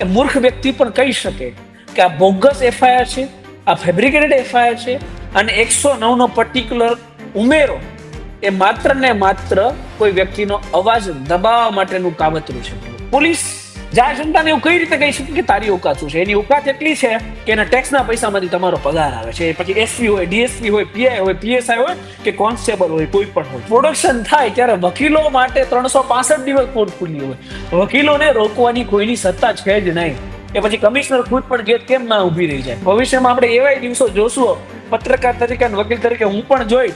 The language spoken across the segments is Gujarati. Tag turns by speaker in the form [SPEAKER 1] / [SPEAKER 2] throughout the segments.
[SPEAKER 1] એ મૂર્ખ વ્યક્તિ પણ કહી શકે કે આ બોગસ એફઆઈઆર છે, આ ફેબ્રિકેટેડ એફઆઈઆર છે અને એકસો નવ નો પર્ટિક્યુલર ઉમેરો એ માત્ર ને માત્ર કોઈ વ્યક્તિનો અવાજ દબાવવા માટેનું કાવતરું છે. પોલીસ જ્યાં જનતાને એવું કઈ રીતે કહી શકે કે તારી ઓકાત શું છે? એની ઓકાત એટલી છે કે એના ટેક્સના પૈસામાંથી તમારો પગાર આવે છે. પછી એસપી હોય ડીએસપી હોય પીઆઈ હોય પીએસઆઈ હોય કે કોન્સ્ટેબલ હોય, કોઈ પણ હોય. પ્રોડક્શન થાય ત્યારે વકીલો માટે ત્રણસો પાસઠ દિવસ કોર્ટ ખુલ્લી હોય. વકીલોને રોકવાની કોઈની સત્તા છે જ નહીં. કે પછી કમિશનર ખુદ પણ ગેટ કેમ ના ઊભી રહી જાય? ભવિષ્યમાં આપણે એવાય દિવસો જોશું. પત્રકાર તરીકે વકીલ તરીકે હું પણ જોઈશ.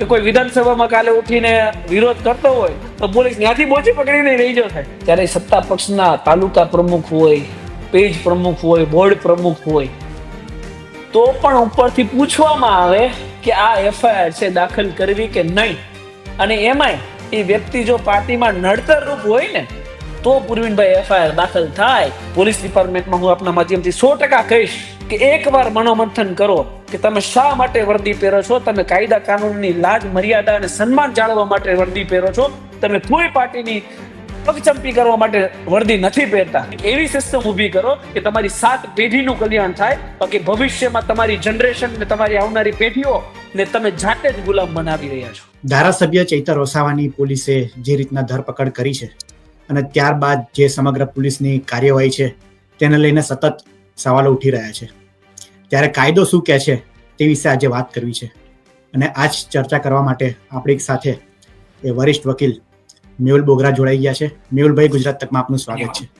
[SPEAKER 1] કે કોઈ વિધાનસભામાં કાલે ઉઠીને વિરોધ કરતો હોય, તો પોલીસ ત્યાંથી બોચી પકડીને રહી જશે થાય. ત્યારે સત્તા પક્ષના તાલુકા પ્રમુખ હોય, પેજ પ્રમુખ હોય, બોર્ડ પ્રમુખ હોય, તો પણ ઉપરથી પૂછવામાં આવે કે આ એફઆઈઆર છે દાખલ કરવી કે નહીં. અને એમાંય એ વ્યક્તિ જો પાર્ટીમાં નડતર રૂપ હોય ને, તો પૂર્વિનભાઈ એફઆઈઆર દાખલ થાય. પોલીસ ડિપાર્ટમેન્ટમાં હું આપના માધ્યમથી સો ટકા કહીશ કે એકવાર મનોમંથન કરો. કે તમે શા માટે વર્દી પહેરો છો? તમે કાયદા કાનૂનની લાજ, મર્યાદા અને સન્માન જાળવવા માટે વર્દી પહેરો છો? તમે કોઈ પાર્ટીની પગચંપી કરવા માટે વર્દી નથી પહેરતા? એવી સિસ્ટમ ઊભી કરો કે તમારી સાત પેઢીનું કલ્યાણ થાય, બાકી ભવિષ્યમાં તમારી જનરેશન ને તમારી આવનારી પેઢીઓ ને તમે જાતે જ ગુલામ બનાવી રહ્યા છો.
[SPEAKER 2] ધારાસભ્ય ચૈતર વસાવાની પોલીસે જે રીતના ધરપકડ કરી છે અને ત્યારબાદ જે સમગ્ર પોલીસની કાર્યવાહી છે, તેને લઈને સતત સવાલો ઉઠી રહ્યા છે. ત્યારે કાયદો શું કહે છે તે વિશે આજે વાત કરવી છે. અને આ જ ચર્ચા કરવા માટે આપણી સાથે એ વરિષ્ઠ વકીલ મેહુલ બોગરા જોડાઈ ગયા છે. મેહુલભાઈ ગુજરાત તકમાં આપનું સ્વાગત છે.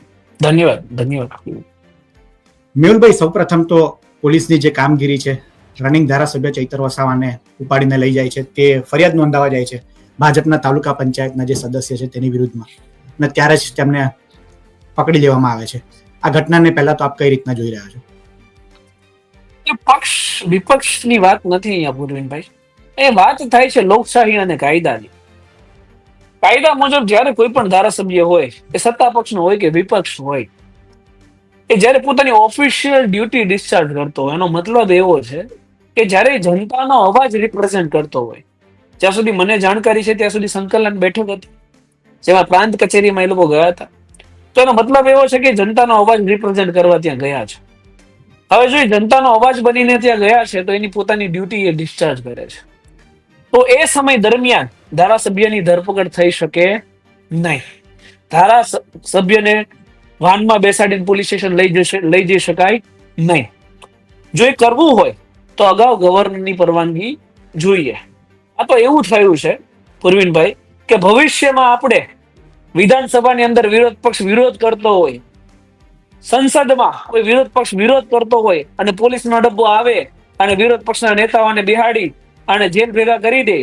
[SPEAKER 1] ધન્યવાદ ધન્યવાદ.
[SPEAKER 2] મેહુલભાઈ સૌપ્રથમ તો પોલીસની જે કામગીરી છે રનિંગ ધારાસભ્ય ચૈતર વસાવાને ઉપાડીને લઈ જાય છે. તે ફરિયાદ નોંધાવા જાય છે. ભાજપના તાલુકા પંચાયતના જે સદસ્ય છે તેની વિરુદ્ધમાં. અને ત્યારે જ તેમને પકડી લેવામાં આવે છે. આ ઘટનાને પહેલા તો આપ કઈ રીતના જોઈ રહ્યા છો?
[SPEAKER 1] એ પક્ષ, વિપક્ષની વાત નથી અહીંયા પૂર્વિનભાઈ એ વાત થાય છે લોકશાહી અને કાયદાની. કાયદા મુજબ જ્યારે કોઈ પણ ધારાસભ્ય હોય, એ સત્તા પક્ષનો હોય કે વિપક્ષ હોય, એ જ્યારે પોતાની ઓફિશિયલ ડ્યુટી ડિસ્ચાર્જ કરતો હોય, એનો મતલબ એવો છે કે જ્યારે જનતાનો અવાજ રિપ્રેઝેન્ટ કરતો હોય, જ્યાં સુધી મને જાણકારી છે ત્યાં સુધી સંકલન બેઠક હતી, જેમાં પ્રાંત કચેરીમાં એ લોકો ગયા હતા. તો એનો મતલબ એવો છે કે જનતાનો અવાજ રિપ્રેઝેન્ટ કરવા ત્યાં ગયા છે. હવે જો જનતાનો અવાજ બનીને ત્યાં ગયા છે, તો એની પોતાની ડ્યુટી એ ડિસ્ચાર્જ કરે છે. તો એ સમય દરમિયાન ધારાસભ્યની ધરપકડ થઈ શકે નહીં. ધારાસભ્યને વાનમાં બેસાડીને પોલીસ સ્ટેશન લઈ જશે, લઈ જઈ શકાય નહીં. જો એ કરવું હોય, તો અગાઉ ગવર્નરની પરવાનગી જોઈએ. આ તો એવું થયું છે, પૂર્વિનભાઈ, કે ભવિષ્યમાં આપણે વિધાનસભાની અંદર વિરોધ પક્ષ વિરોધ કરતો હોય સંસદમાં કોઈ વિરોધ પક્ષ વિરોધ કરતો હોય અને પોલીસનો ડબ્બો આવે અને વિરોધ પક્ષના નેતાઓને બિહાડી અને જેલ ભેગા કરી દે,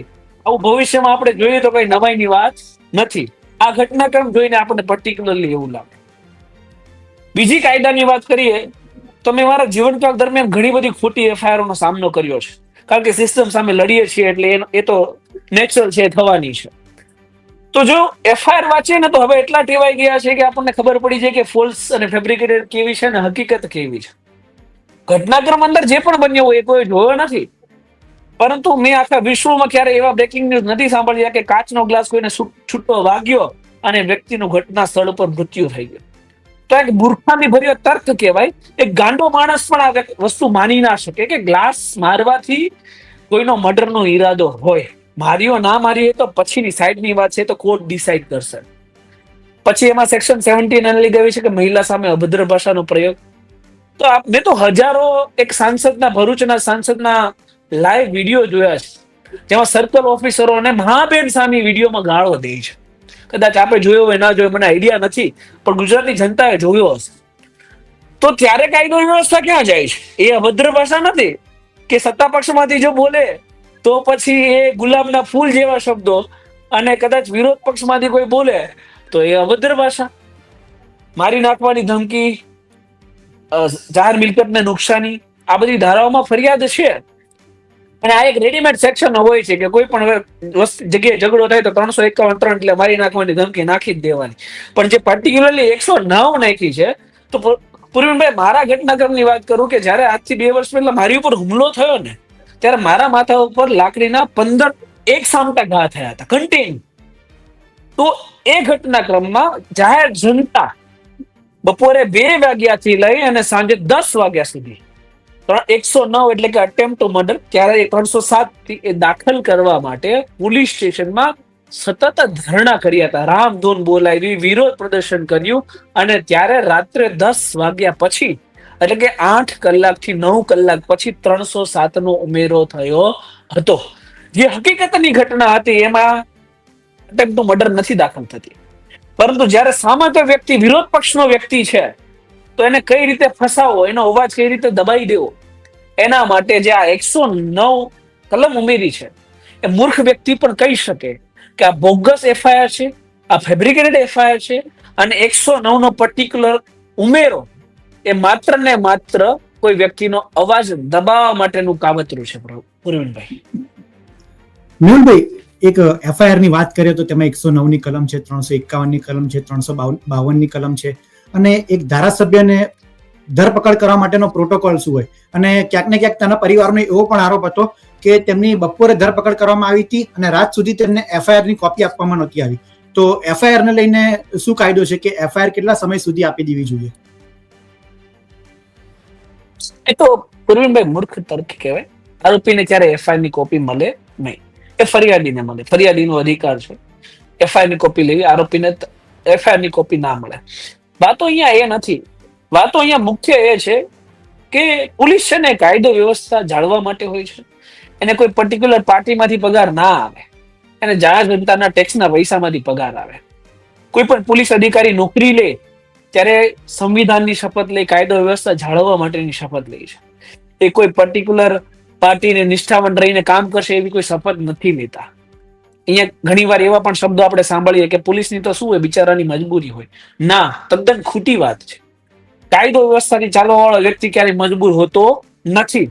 [SPEAKER 1] આવું ભવિષ્યમાં આપણે જોઈએ તો કઈ નવાઈની વાત નથી. આ ઘટનાક્રમ જોઈને આપણને પર્ટિક્યુલરલી એવું લાગે. બીજી કાયદાની વાત કરીએ, તો મેં મારા જીવનકાળ દરમિયાન ઘણી બધી ખોટી એફઆઈઆર નો સામનો કર્યો છે. કારણ કે સિસ્ટમ સામે લડીએ છીએ એટલે એ તો નેચરલ છે થવાની છે. તો જો એફઆઈઆર વાંચીએ ને તો હવે એટલા ટેવાઈ ગયા છે કે આપણને ખબર પડી જાય કે ફોલ્સ અને ફેબ્રિકેટેડ કેવી છે અને હકીકત કેવી છે. ઘટનાક્રમ અંદર જે પણ બન્યો હોય એ કોઈ જોયો નથી. પરંતુ મેં આખા વિશ્વમાં ક્યારે એવા બ્રેકિંગ ન્યૂઝ નથી સાંભળ્યા કે કાચનો ગ્લાસ કોઈને છૂટો વાગ્યો અને વ્યક્તિનું ઘટના સ્થળ ઉપર મૃત્યુ થઈ ગયું. તો એક મૂર્ખામી ભર્યો તર્ક કહેવાય. એક ગાંડો માણસ પણ આ વસ્તુ માની ના શકે કે ગ્લાસ મારવાથી કોઈનો મર્ડરનો ઈરાદો હોય. માર્યો ના માર્યો એ તો પછીની સાઈડની વાત છે, તો કોર્ટ ડિસાઈડ કરશે. પછી એમાં સેક્શન સેવન્ટીન એને લીધે છે કે મહિલા સામે અભદ્ર ભાષાનો પ્રયોગ. તો મેં તો હજારો એક સાંસદના, ભરૂચના સાંસદના લાઈવ વીડિયો જોયા છે. જેમાં સર્કલ ઓફિસરો અને મહાબેન સામી વિડીયોમાં ગાળો દે છે. કદાચ આપણે જોયો હોય, ના જોયો મને આઈડિયા નથી, પણ ગુજરાતની જનતાએ જોયો હશે. તો ત્યારે કાયદો વ્યવસ્થા ક્યાં જાય છે? એ અભદ્ર ભાષા નથી કે સત્તા પક્ષમાંથી જો બોલે તો પછી એ ગુલાબના ફૂલ જેવા શબ્દો અને કદાચ વિરોધ પક્ષમાંથી કોઈ બોલે, તો એ અભદ્ર ભાષા. મારી નાખવાની ધમકી જાહેર મિલકતને નુકસાની, આ બધી ધારાઓમાં ફરિયાદ છે. અને આ એક રેડીમેડ સેક્શન હોય છે કે કોઈ પણ જગ્યાએ ઝઘડો થાય તો ત્રણસો એકાવન ત્રણ એટલે મારી નાખવાની ધમકી નાખી જ દેવાની. પણ જે પર્ટિક્યુલરલી એકસો નવ નાખી છે, તો પૂ- મારા ઘટનાક્રમની વાત કરું કે જ્યારે આજથી બે વર્ષ પહેલા મારી ઉપર હુમલો થયો ને ત્યારે મારા માથા ઉપર લાકડીના પંદર એક સામટા ઘા થયા હતા કન્ટિન્યુ તો એ ઘટનાક્રમમાં જાહેર જનતા બપોરે બે વાગ્યાથી લઈ અને સાંજે દસ વાગ્યા સુધી એકસો નવ એટલે કે અટેમ્પ ટુ મર્ડર ત્યારે ત્રણસો સાતથી એ દાખલ કરવા માટે પોલીસ સ્ટેશનમાં સતત ધરણા કર્યા હતા. રામધૂન બોલાવી, વિરોધ પ્રદર્શન કર્યું અને ત્યારે રાત્રે દસ વાગ્યા પછી એટલે કે આઠ કલાકથી નવ કલાક પછી ત્રણસો સાત નો ઉમેરો થયો હતો. જે હકીકતની ઘટના હતી, એમાં અટેમ્પ ટુ મર્ડર નથી દાખલ થતી. પરંતુ જ્યારે સામાન્ય વ્યક્તિ, વિરોધ પક્ષનો વ્યક્તિ છે, તો એને કઈ રીતે ફસાવો, એનો અવાજ કઈ રીતે દબાઈ દેવો, એના માટે જે આ એકસો નવ કલમ ઉમેરી છે, એ મૂર્ખ વ્યક્તિ પણ કહી શકે કે આ બોગસ એફઆઈઆર છે, આ ફેબ્રિકેટેડ એફઆઈઆર છે, અને એકસો નવ નો પર્ટિક્યુલર ઉમેરો એ માત્ર ને માત્ર કોઈ વ્યક્તિનો અવાજ દબાવવા માટેનું કાવતરું છે પ્ર- પૂર્વિનભાઈ
[SPEAKER 2] મેહુલભાઈ એક એફઆઈઆરની વાત કરીએ તો તેમાં એકસો નવની કલમ છે, ત્રણસો એકાવનની કલમ છે, ત્રણસો બાવનની કલમ છે. અને એક ધારાસભ્યને ધરપકડ કરવા માટેનો પ્રોટોકોલ શું હોય? અને ક્યાંક ને ક્યાંક તેના પરિવારનો એવો પણ આરોપ હતો કે તેમની બપોરે ધરપકડ કરવામાં આવી હતી અને રાત સુધી તેમને એફઆઈઆરની કોપી આપવામાં નહોતી આવી. તો એફઆઈઆર ને લઈને શું કાયદો છે કે એફઆઈઆર કેટલા સમય સુધી આપી દેવી જોઈએ?
[SPEAKER 1] એ તો પ્રવીણભાઈ મૂર્ખ તર્ક કહેવાય. આરોપીને ત્યારે એફઆઈઆરની કોપી મળે નહીં. એ ફરિયાદીને મળે. ફરિયાદીનો અધિકાર છે. એફઆઈઆરની કોપી લેવી, આરોપીને એફઆઈઆરની કોપી ના મળે. વાતો અહીંયા એ નથી. વાતો અહીંયા મુખ્ય એ છે કે પોલીસ છે ને કાયદો વ્યવસ્થા જાળવા માટે હોય છે. એને કોઈ પર્ટિક્યુલર પાર્ટીમાંથી પગાર ના આવે. એને જાહેર જનતાના ટેક્સના પૈસામાંથી પગાર આવે. કોઈ પણ પોલીસ અધિકારી નોકરી લે ત્યારે સંવિધાનની શપથ લઈ, કાયદો વ્યવસ્થા જાળવવા માટેની શપથ લઈ છે. એ કોઈ પર્ટિક્યુલર પાર્ટીને નિષ્ઠાવન રહીને કામ કરશે એવી કોઈ શપથ નથી લેતા. અહીંયા ઘણીવાર એવા પણ શબ્દો આપણે સાંભળીએ કે પોલીસની તો શું હોય, બિચારાની મજબૂરી હોય. ના, તદ્દન ખોટી વાત છે. કાયદો વ્યવસ્થાની ચાલવા વાળો વ્યક્તિ ક્યારેય મજબૂર હોતો નથી.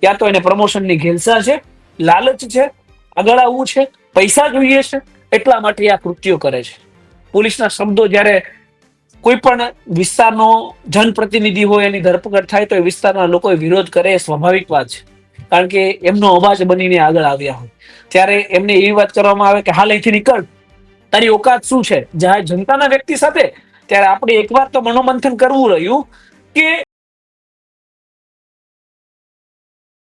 [SPEAKER 1] ત્યાં તો એને પ્રમોશનની ઘેલસા છે, લાલચ છે આગળ આવવું છે, પૈસા જોઈએ છે. એટલા માટે આ કૃત્યો કરે છે. પોલીસના શબ્દો જ્યારે કોઈ પણ વિસ્તારનો જનપ્રતિનિધિ હોય એની ધરપકડ થાય તો એ વિસ્તારના લોકો વિરોધ કરે એ સ્વાભાવિક વાત છે. કારણ કે એમનો અવાજ બનીને આગળ આવ્યા હોય. ત્યારે એમને એવી વાત કરવામાં આવે કે હાલ અહીંથી નીકળ. તારી ઓકાત શું છે? જ્યાં જનતાના વ્યક્તિ સાથે, ત્યારે આપણે એકવાર તો મનોમંથન કરવું રહ્યું કે